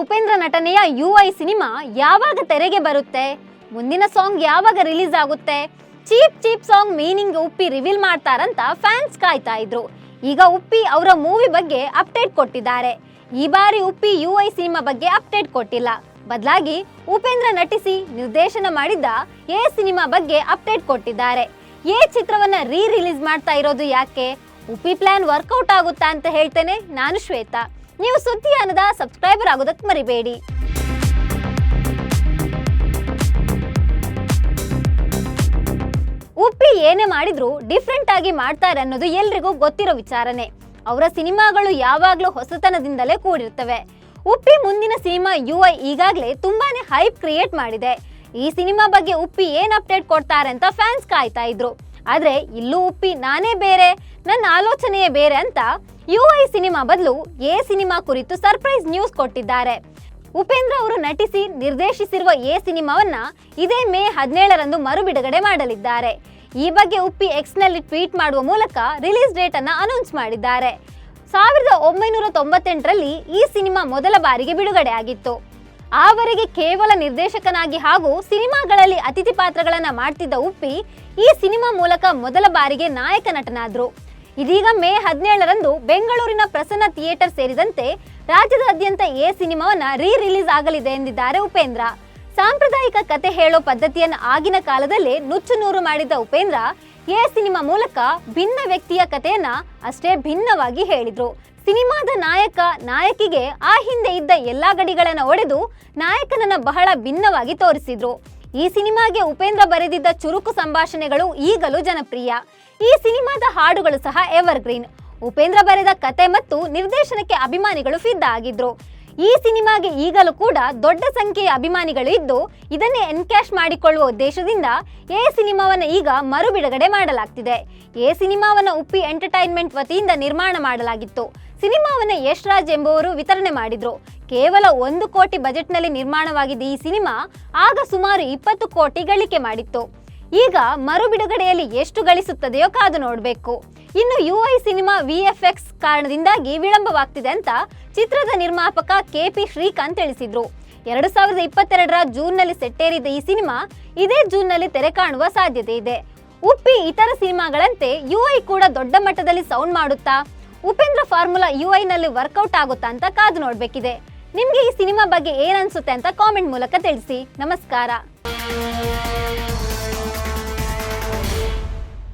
ಉಪೇಂದ್ರ ನಟನೆಯ you I cinema ಯಾವಾಗ ತೆರೆಗೆ ಬರುತ್ತೆ? ಮುಂದಿನ ಸಾಂಗ್ ಯಾವಾಗ ರಿಲೀಸ್ ಆಗುತ್ತೆ? Cheap cheap song meaning Uppi reveal ಮಾಡ್ತಾರಂತ ಫ್ಯಾನ್ಸ್ ಕಾಯ್ತಾ ಇದ್ರು. ಈಗ ಉಪ್ಪಿ ಅವರ ಮೂವಿ ಬಗ್ಗೆ ಅಪ್ಡೇಟ್ ಕೊಟ್ಟಿದ್ದಾರೆ. ಈ ಬಾರಿ ಉಪ್ಪಿ ಯು ಐ ಸಿನಿಮಾ ಬಗ್ಗೆ ಅಪ್ಡೇಟ್ ಕೊಟ್ಟಿಲ್ಲ. ಬದಲಾಗಿ ಉಪೇಂದ್ರ ನಟಿಸಿ ನಿರ್ದೇಶನ ಮಾಡಿದ್ದ ಎ ಸಿನಿಮಾ ಬಗ್ಗೆ ಅಪ್ಡೇಟ್ ಕೊಟ್ಟಿದ್ದಾರೆ. ಎ ಚಿತ್ರವನ್ನ ರೀ ರಿಲೀಸ್ ಮಾಡ್ತಾ ಇರೋದು ಯಾಕೆ? ಉಪ್ಪಿ ಪ್ಲಾನ್ ವರ್ಕೌಟ್ ಆಗುತ್ತಾ ಅಂತ ಹೇಳ್ತೇನೆ ನಾನು ಶ್ವೇತಾ. ನೀವು ಸುದ್ದಿಯಾನದ ಸಬ್ಸ್ಕ್ರೈಬರ್ ಆಗೋದಕ್ಕೆ ಮರಿಬೇಡಿ. ಉಪ್ಪಿ ಏನೇ ಮಾಡಿದ್ರು ಡಿಫ್ರೆಂಟ್ ಆಗಿ ಮಾಡ್ತಾರೆ ಅನ್ನೋದು ಎಲ್ರಿಗೂ ಗೊತ್ತಿರೋ ವಿಚಾರನೆ. ಅವರ ಸಿನಿಮಾಗಳು ಯಾವಾಗಲೂ ಹೊಸತನದಿಂದಲೇ ಕೂಡಿರ್ತವೆ ಉಪ್ಪಿ ಮುಂದಿನ ಸಿನಿಮಾ ಯು ಐ ಈಗಾಗಲೇ ತುಂಬಾನೇ ಹೈಪ್ ಕ್ರಿಯೇಟ್ ಮಾಡಿದೆ. ಈ ಸಿನಿಮಾ ಬಗ್ಗೆ ಉಪ್ಪಿ ಏನ್ ಅಪ್ಡೇಟ್ ಕೊಡ್ತಾರೆ ಅಂತ ಫ್ಯಾನ್ಸ್ ಕಾಯ್ತಾ ಇದ್ರು. ಆದ್ರೆ ಇಲ್ಲೂ ಉಪ್ಪಿ ನಾನೇ ಬೇರೆ, ನನ್ನ ಆಲೋಚನೆಯೇ ಬೇರೆ ಅಂತ ಯು ಐ ಸಿನಿಮಾ ಬದಲು ಎ ಸಿನಿಮಾ ಕುರಿತು ಸರ್ಪ್ರೈಸ್ ನ್ಯೂಸ್ ಕೊಟ್ಟಿದ್ದಾರೆ. ಉಪೇಂದ್ರ ಅವರು ನಟಿಸಿ ನಿರ್ದೇಶಿಸಿರುವ ಎ ಸಿನಿಮಾವನ್ನ ಇದೇ ಮೇ ಹದಿನೇಳರಂದು ಮರು ಬಿಡುಗಡೆ ಮಾಡಲಿದ್ದಾರೆ. ಈ ಬಗ್ಗೆ ಉಪ್ಪಿ ಎಕ್ಸ್ನಲ್ಲಿ ಟ್ವೀಟ್ ಮಾಡುವ ಮೂಲಕ ರಿಲೀಸ್ ಡೇಟ್ ಅನ್ನ ಅನೌನ್ಸ್ ಮಾಡಿದ್ದಾರೆ. ಸಾವಿರದ ಒಂಬೈನೂರ ತೊಂಬತ್ತೆಂಟರಲ್ಲಿ ಈ ಸಿನಿಮಾ ಮೊದಲ ಬಾರಿಗೆ ಬಿಡುಗಡೆ ಆಗಿತ್ತು ಆವರೆಗೆ ಕೇವಲ ನಿರ್ದೇಶಕನಾಗಿ ಹಾಗೂ ಸಿನಿಮಾಗಳಲ್ಲಿ ಅತಿಥಿ ಪಾತ್ರಗಳನ್ನು ಮಾಡ್ತಿದ್ದ ಉಪ್ಪಿ ಈ ಸಿನಿಮಾ ಮೂಲಕ ಮೊದಲ ಬಾರಿಗೆ ನಾಯಕ ನಟನಾದ್ರು. ಇದೀಗ ಮೇ ಹದಿನೇಳರಂದು ಬೆಂಗಳೂರಿನ ಪ್ರಸನ್ನ ಥಿಯೇಟರ್ ಸೇರಿದಂತೆ ರಾಜ್ಯದಾದ್ಯಂತ ಎ ಸಿನಿಮಾವನ್ನ ರೀ ರಿಲೀಸ್ ಆಗಲಿದೆ ಎಂದಿದ್ದಾರೆ ಉಪೇಂದ್ರ. ಸಾಂಪ್ರದಾಯಿಕ ಕತೆ ಹೇಳೋ ಪದ್ಧತಿಯನ್ನು ಆಗಿನ ಕಾಲದಲ್ಲೇ ನುಚ್ಚು ನೂರು ಮಾಡಿದ್ದ ಉಪೇಂದ್ರ ಎ ಸಿನಿಮಾ ಮೂಲಕ ಭಿನ್ನ ವ್ಯಕ್ತಿಯ ಕಥೆಯನ್ನ ಅಷ್ಟೇ ಭಿನ್ನವಾಗಿ ಹೇಳಿದ್ರು. ಸಿನಿಮಾದ ನಾಯಕ, ನಾಯಕಿಗೆ ಆ ಹಿಂದೆ ಇದ್ದ ಎಲ್ಲಾ ಗಡಿಗಳನ್ನ ಒಡೆದು ನಾಯಕನನ್ನ ಬಹಳ ಭಿನ್ನವಾಗಿ ತೋರಿಸಿದ್ರು. ಈ ಸಿನಿಮಾಗೆ ಉಪೇಂದ್ರ ಬರೆದಿದ್ದ ಚುರುಕು ಸಂಭಾಷಣೆಗಳು ಈಗಲೂ ಜನಪ್ರಿಯ. ಈ ಸಿನಿಮಾದ ಹಾಡುಗಳು ಸಹ ಎವರ್ಗ್ರೀನ್ ಉಪೇಂದ್ರ ಬರೆದ ಕತೆ ಮತ್ತು ನಿರ್ದೇಶನಕ್ಕೆ ಅಭಿಮಾನಿಗಳು ಫಿದ್ದ ಆಗಿದ್ರು. ಈ ಸಿನಿಮಾಗೆ ಈಗಲೂ ಕೂಡ ದೊಡ್ಡ ಸಂಖ್ಯೆಯ ಅಭಿಮಾನಿಗಳು ಇದ್ದು, ಇದನ್ನೇ ಎನ್ಕ್ಯಾಶ್ ಮಾಡಿಕೊಳ್ಳುವ ಉದ್ದೇಶದಿಂದ ಎ ಸಿನಿಮಾವನ್ನು ಈಗ ಮರು ಬಿಡುಗಡೆ ಮಾಡಲಾಗ್ತಿದೆ. ಎ ಸಿನಿಮಾವನ್ನು ಉಪ್ಪಿ ಎಂಟರ್ಟೈನ್ಮೆಂಟ್ ವತಿಯಿಂದ ನಿರ್ಮಾಣ ಮಾಡಲಾಗಿತ್ತು. ಸಿನಿಮಾವನ್ನು ಯಶ್ ರಾಜ್ ಎಂಬುವರು ವಿತರಣೆ ಮಾಡಿದ್ರು. ಕೇವಲ ಒಂದು ಕೋಟಿ ಬಜೆಟ್ನಲ್ಲಿ ನಿರ್ಮಾಣವಾಗಿದ್ದ ಈ ಸಿನಿಮಾ ಆಗ ಸುಮಾರು ಇಪ್ಪತ್ತು ಕೋಟಿ ಗಳಿಕೆ ಮಾಡಿತ್ತು. ಈಗ ಮರು ಬಿಡುಗಡೆಯಲ್ಲಿ ಎಷ್ಟು ಗಳಿಸುತ್ತದೆಯೋ ಕಾದು ನೋಡಬೇಕು. ಇನ್ನು U I cinema VFX F X ಕಾರಣದಿಂದಾಗಿ ವಿಳಂಬವಾಗ್ತಿದೆ ಅಂತ ಚಿತ್ರದ ನಿರ್ಮಾಪಕ ಕೆ ಪಿ ಶ್ರೀಕಾಂತ್ ತಿಳಿಸಿದ್ರು. ಎರಡು ಸಾವಿರದ ಇಪ್ಪತ್ತೆರಡರ ಜೂನ್ನಲ್ಲಿ ಸೆಟ್ಟೇರಿದ್ದ ಈ ಸಿನಿಮಾ ಇದೇ ಜೂನ್ನಲ್ಲಿ ತೆರೆ ಕಾಣುವ ಸಾಧ್ಯತೆ ಇದೆ. ಉಪ್ಪಿ ಇತರ ಸಿನಿಮಾಗಳಂತೆ ಯು ಐ ಕೂಡ ದೊಡ್ಡ ಮಟ್ಟದಲ್ಲಿ ಸೌಂಡ್ ಮಾಡುತ್ತಾ, ಉಪೇಂದ್ರ ಫಾರ್ಮುಲಾ ಯು ಐ ನಲ್ಲಿ ವರ್ಕೌಟ್ ಆಗುತ್ತಾ ಅಂತ ಕಾದು ನೋಡಬೇಕಿದೆ. ನಿಮಗೆ ಈ ಸಿನಿಮಾ ಬಗ್ಗೆ ಏನನ್ಸುತ್ತೆ ಅಂತ ಕಾಮೆಂಟ್ ಮೂಲಕ ತಿಳಿಸಿ. ನಮಸ್ಕಾರ.